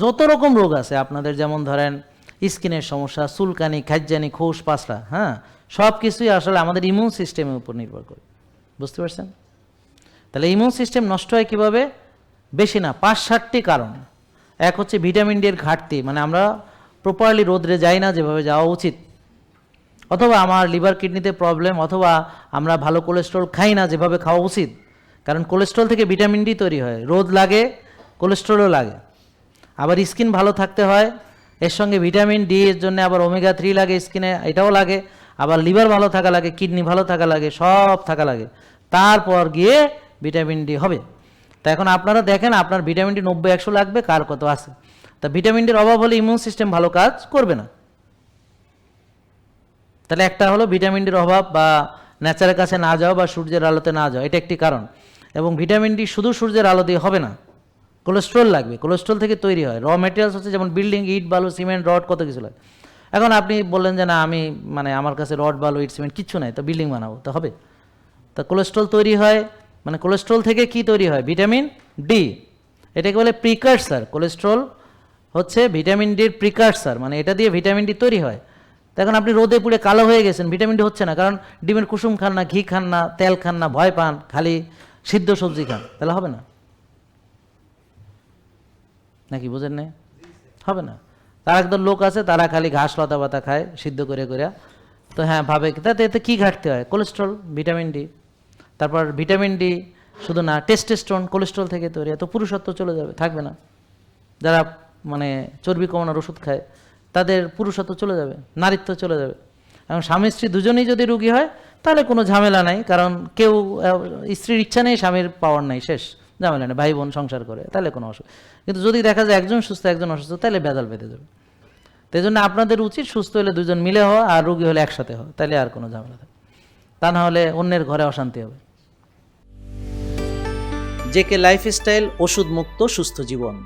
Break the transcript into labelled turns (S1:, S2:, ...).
S1: যত রকম রোগ আছে, আপনাদের যেমন ধরেন স্কিনের সমস্যা, চুলকানি, খাজ্জানি, খোস পাসরা হ্যাঁ? সব কিছুই আসলে আমাদের ইমিউন সিস্টেমের উপর নির্ভর করে। বুঝতে পারছেন? তাহলে ইমিউন সিস্টেম নষ্ট হয় কীভাবে? বেশি না, পাঁচ ষাটটি কারণ। এক হচ্ছে ভিটামিন ডি এর ঘাটতি মানে আমরা প্রপারলি রোদ্রে যাই না, যেভাবে যাওয়া উচিত। অথবা আমার লিভার কিডনিতে প্রবলেম অথবা আমরা ভালো কোলেস্ট্রল খাই না, যেভাবে খাওয়া উচিত। কারণ কোলেস্ট্রল থেকে ভিটামিন ডি তৈরি হয়। রোদ লাগে কোলেস্ট্রলও লাগে। আবার স্কিন ভালো থাকতে হয়। এর সঙ্গে ভিটামিন ডি এর জন্য আবার ওমেগা থ্রি লাগে স্কিনে, এটাও লাগে। আবার লিভার ভালো থাকা লাগে, কিডনি ভালো থাকা লাগে, সব থাকা লাগে। তারপর গিয়ে ভিটামিন ডি হবে। তা এখন আপনারা দেখেন, আপনার ভিটামিন ডি নব্বই, একশো লাগবে, কার কত আছে। তা ভিটামিন ডির অভাব হলে ইমিউন সিস্টেম ভালো কাজ করবে না। তাহলে একটা হলো ভিটামিন ডির অভাব বা ন্যাচারের কাছে না যাওয়া বা সূর্যের আলোতে না যাওয়া, এটা একটি কারণ। এবং ভিটামিন ডি শুধু সূর্যের আলো দিয়ে হবে না। কোলেস্ট্রল লাগবে, কোলেস্ট্রল থেকে তৈরি হয়। র মেটেরিয়ালস হচ্ছে যেমন বিল্ডিং ইট, বালু সিমেন্ট রড কত কিছু লাগে। এখন আপনি বললেন যে না, আমি মানে আমার কাছে রড বালু, ইট সিমেন্ট কিচ্ছু নাই, তো বিল্ডিং বানাবো, তো হবে। তা কোলেস্ট্রল তৈরি হয় মানে কোলেস্ট্রল থেকে কি তৈরি হয়? ভিটামিন ডি এটাকে বলে প্রিকার্সার কোলেস্ট্রল হচ্ছে ভিটামিন ডির প্রিকার্সার মানে এটা দিয়ে ভিটামিন ডি তৈরি হয়। তখন আপনি রোদে পুড়ে কালো হয়ে গেছেন ভিটামিন ডি হচ্ছে না, কারণ ডিমের কুসুম খান না, ঘি খান না, তেল খান না, ভয় পান, খালি সিদ্ধ সবজি খান, তাহলে হবে না। নাকি বুঝেন না হবে না। তার একদম লোক আছে, তারা খালি ঘাস, লতা পাতা খায়, সিদ্ধ করে করে। তো হ্যাঁ ভাবে তাতে এতে কী ঘাটতি হয়? কোলেস্ট্রল ভিটামিন ডি তারপর ভিটামিন ডি শুধু না টেস্টেস্ট্রন কোলেস্ট্রল থেকে তৈরি। হয় তো পুরুষত্ব চলে যাবে, থাকবে না। যারা মানে চর্বি কমানোর ওষুধ খায়, তাদের পুরুষত্ব চলে যাবে, নারীত্ব চলে যাবে। এবং স্বামী স্ত্রী দুজনেই যদি রুগী হয়, তাহলে কোনো ঝামেলা নাই। কারণ কেউ স্ত্রীর ইচ্ছা নেই, স্বামীর পাওয়ার নাই, শেষ। ঝামেলা নেই ভাই বোন সংসার করে, তাহলে কোনো অসুখ কিন্তু যদি দেখা যায় একজন সুস্থ, একজন অসুস্থ, তাহলে বেদাল বেঁধে যাবে তাই জন্য আপনাদের উচিত সুস্থ হলে দুজন মিলে হওয়া আর রুগী হলে একসাথে হওয়া, তাহলে আর কোনো ঝামেলা থাকে তা না হলে অন্যের ঘরে অশান্তি হবে। জেকে লাইফস্টাইল ওষুধ মুক্ত সুস্থ জীবন।